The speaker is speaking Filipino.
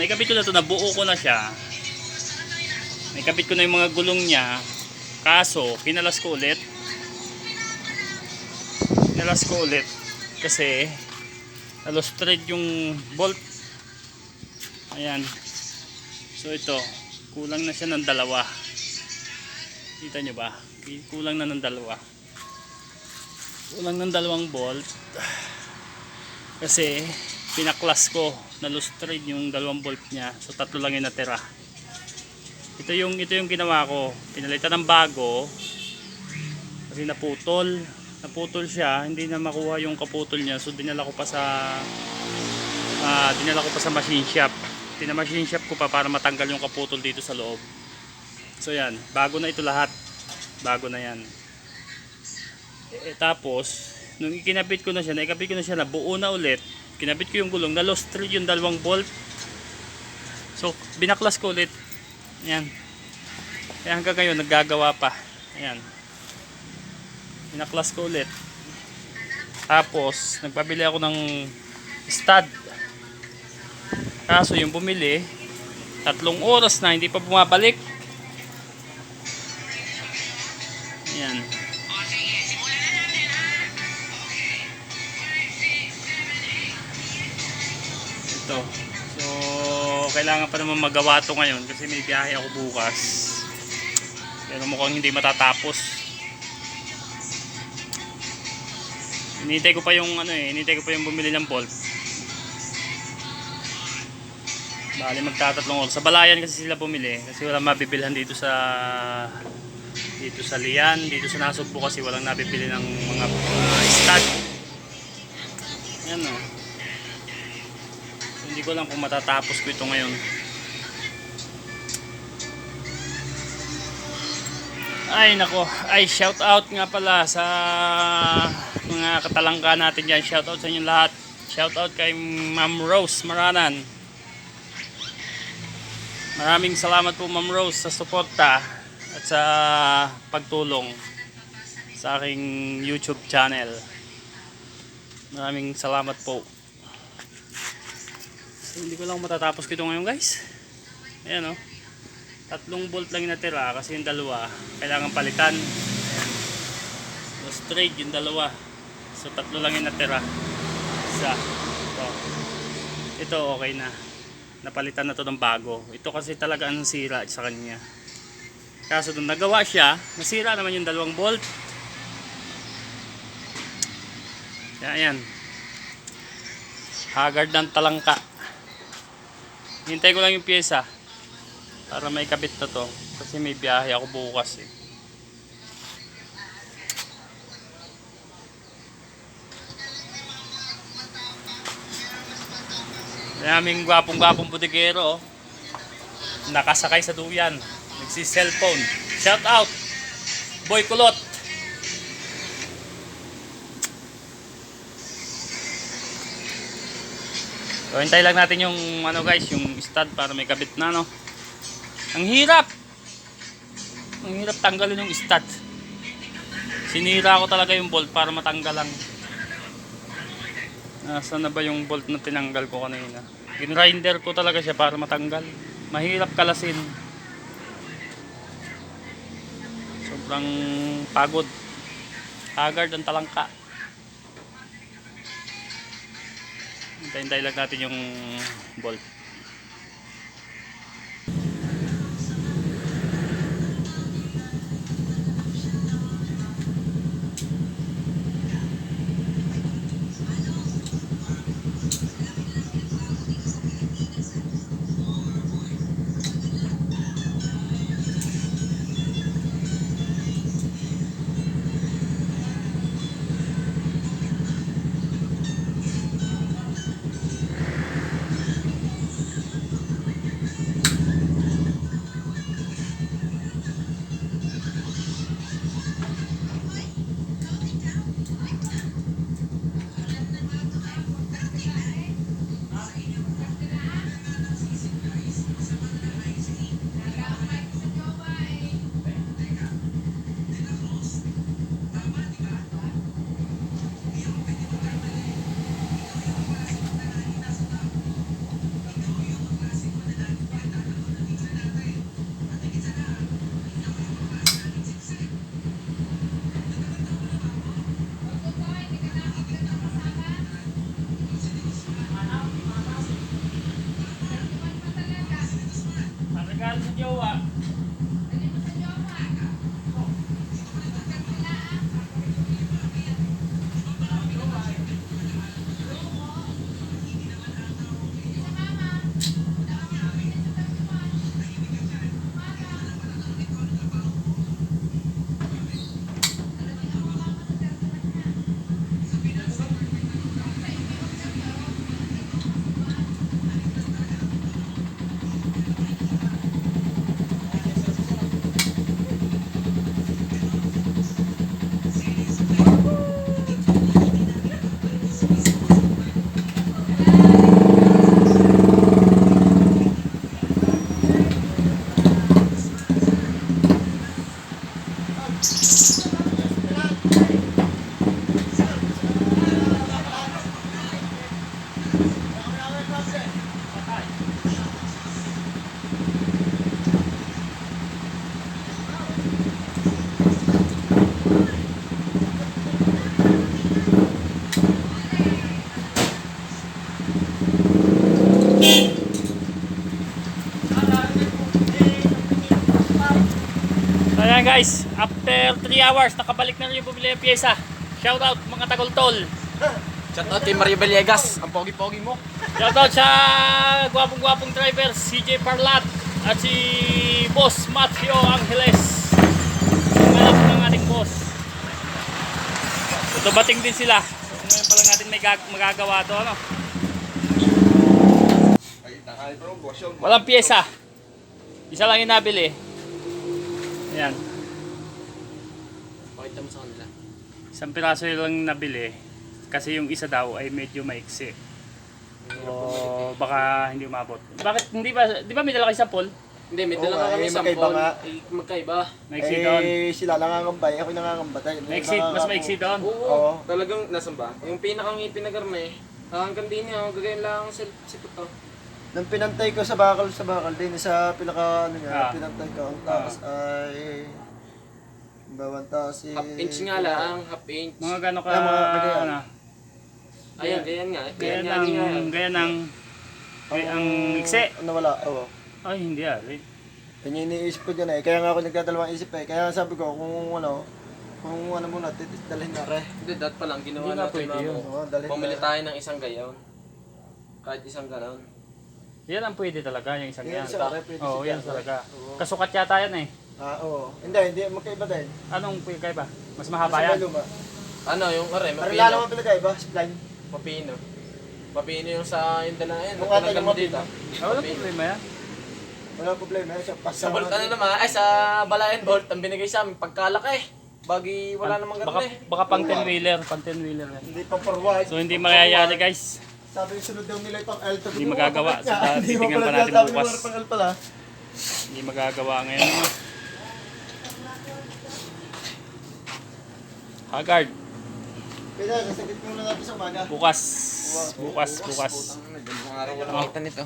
naikabit ko na to, nabuo ko na siya. Naikabit ko na yung mga gulong niya. Kaso, kinalas ko ulit. Kinalas ko ulit. Kasi, halos thread yung bolt. Ayan. So ito, kulang na siya ng dalawa. Kita nyo ba? Kulang na ng dalawa. Kulang ng dalawang bolt. Kasi, pinaklas ko na thread yung dalawang bolt niya. So tatlo lang yung natira. Ito yung ito yung ginawa ko. Pinalitan ng bago. Kasi naputol. Naputol siya, hindi na makuha yung kaputol niya. So dinala ko pa sa ah, dinala ko pa sa machine shop. Tina-machine shop ko pa para matanggal yung kaputol dito sa loob. So yan, bago na ito lahat. Bago na yan. Eh, tapos, nung ikinabit ko na siya, naikabit ko na siya, nabuo na ulit. Kinabit ko yung gulong, na lost thread yung dalawang bolt. So, binaklas ko ulit. Ayan. Kaya hanggang ngayon, naggagawa pa. Ayan. Binaklas ko ulit. Tapos, nagpabili ako ng stud. Kaso yung bumili, tatlong oras na hindi pa bumabalik. Ayan. Ito. So, kailangan pa naman magawa to ngayon kasi may biyahe ako bukas. Pero mukhang hindi matatapos. Hinihintay ko pa yung ano eh, hinihintay ko pa yung bumili ng bolt. Bali magtatatlong oras. Sa Balayan kasi sila bumili kasi walang mabibilhan dito sa dito sa Lian, dito sa Nasugbo kasi walang nabibili ng mga uh, stud. Yan o. Hindi ko lang kung matatapos ko ito ngayon. Ay nako, ay shout out nga pala sa mga katalangka natin dyan. Shout out sa inyo lahat. Shout out kay Ma'am Rose Maranan. Maraming salamat po Ma'am Rose sa suporta at sa pagtulong sa aking YouTube channel. Maraming salamat po. So, hindi ko lang matatapos ko ito ngayon guys. Ayan o. Tatlong bolt lang yung natira kasi yung dalawa kailangan palitan. So, straight yung dalawa. So tatlo lang yung natira. Isa. Ito. Ito okay na. Napalitan na to ng bago. Ito kasi talaga ang sira sa kanya. Kaso nung nagawa siya, nasira naman yung dalawang bolt. Ayan. Haggard ng talangka. Hintay ko lang yung pyesa para may kabit na to kasi may biyahe ako bukas eh. Maraming gwapong-gwapong budigero oh. nakasakay sa duyan nagsi-cellphone shout out Boy Kulot So, hintay lang natin yung ano guys, yung stud para may kabit na no. Ang hirap. Ang hirap tanggalin yung stud. Sinira ko talaga yung bolt para matanggal lang. Nasaan na ba yung bolt na tinanggal ko kanina? Grindier ko talaga siya para matanggal. Mahirap kalasin. Sobrang pagod. Haggard ang talangka. Hintayin lang natin yung bolt. So ayan guys, after 3 hours, nakabalik na rin yung bumili ng pyesa. Shout out mga tagoltol. Shout out kay Maria Villegas, ang pogi-pogi mo. Shout out sa gwapong-gwapong driver, CJ Parlat at si Boss Matthew Angeles. Yung anak ng ating boss. So, dumating din sila. So, ngayon pa lang natin may gag- magagawa to. Ano? Walang pyesa. Isa lang yung nabili. Ayan. Pakita mo sa kanila. Isang piraso lang nabili. Kasi yung isa daw ay medyo maiksi. O baka hindi umabot. Bakit hindi ba, di ba may dala kayo sampol? Hindi, may Oo dala nga, nga kami eh, sa magkaiba nga. Eh, magkaiba. Maiksi doon. Eh, sila nangangambay, ako nangangambay. Maiksi, mas maiksi doon. Oo, Oo. talagang nasan ba? Yung pinakang ipinagarme, hanggang din niya, gagayin lang si, si Puto. Nang pinantay ko sa bakal, sa bakal din, sa pinaka, ano Ah. nga, pinantay ko, ang taas ay, bawang taas eh. Half inch nga lang, half inch. Mga gano'n ka, Ah, mga ganyan. ano, Ayan, ganyan nga. gaya Ganyan nga ng, din nga. gaya ng, gaya ang iksi. Ano wala, oo. Ay, hindi ah. Yan yung iniisip ko dyan eh. Kaya nga ako nagdadalawang isip eh. Kaya sabi ko, kung ano, kung ano muna, titis dalhin na re. Hindi, dat pa lang, ginawa Hindi nga natin pwede yun. Oo, dalhin na. tayo ng isang gayon. Kahit isang ganon. Yan ang pwede talaga, yung isang Yan, yan. isa, re, pwede Oo, siya. yan talaga. Oo. Kasukat yata yan eh. Ah, oo. Hindi, hindi, magkaiba din. Anong pwede kayo ba? Mas mahaba Mas yan? maluma. Ano, yung are, Pero lalo mapino. mo pinagkaiba, spline. Mapino. Mapino yung sa yung dala yan. Kung ata Talagang yung mo mapino. dito. Ah, wala Mapino. problema yan. Wala problema. Sa Sa Bolt ano naman, ay sa Balayan Bolt, ang binigay sa amin, pagkalaki. Bagi wala namang Baka, ganun eh. baka pang 10 wheeler, pang 10 wheeler yan. Hindi pa forward. So hindi mangyayari guys. Sabi yung sunod daw nila yung pang L. Hindi magagawa. Sa- nga. Hindi mo titingnan pala pa natin bukas. mo pang L pala. Hindi magagawa ngayon. ano. Haggard, Kaya sasagit muna natin sa umaga. bukas. Bukas, bukas. Dalawang araw wala Oh. kita nito.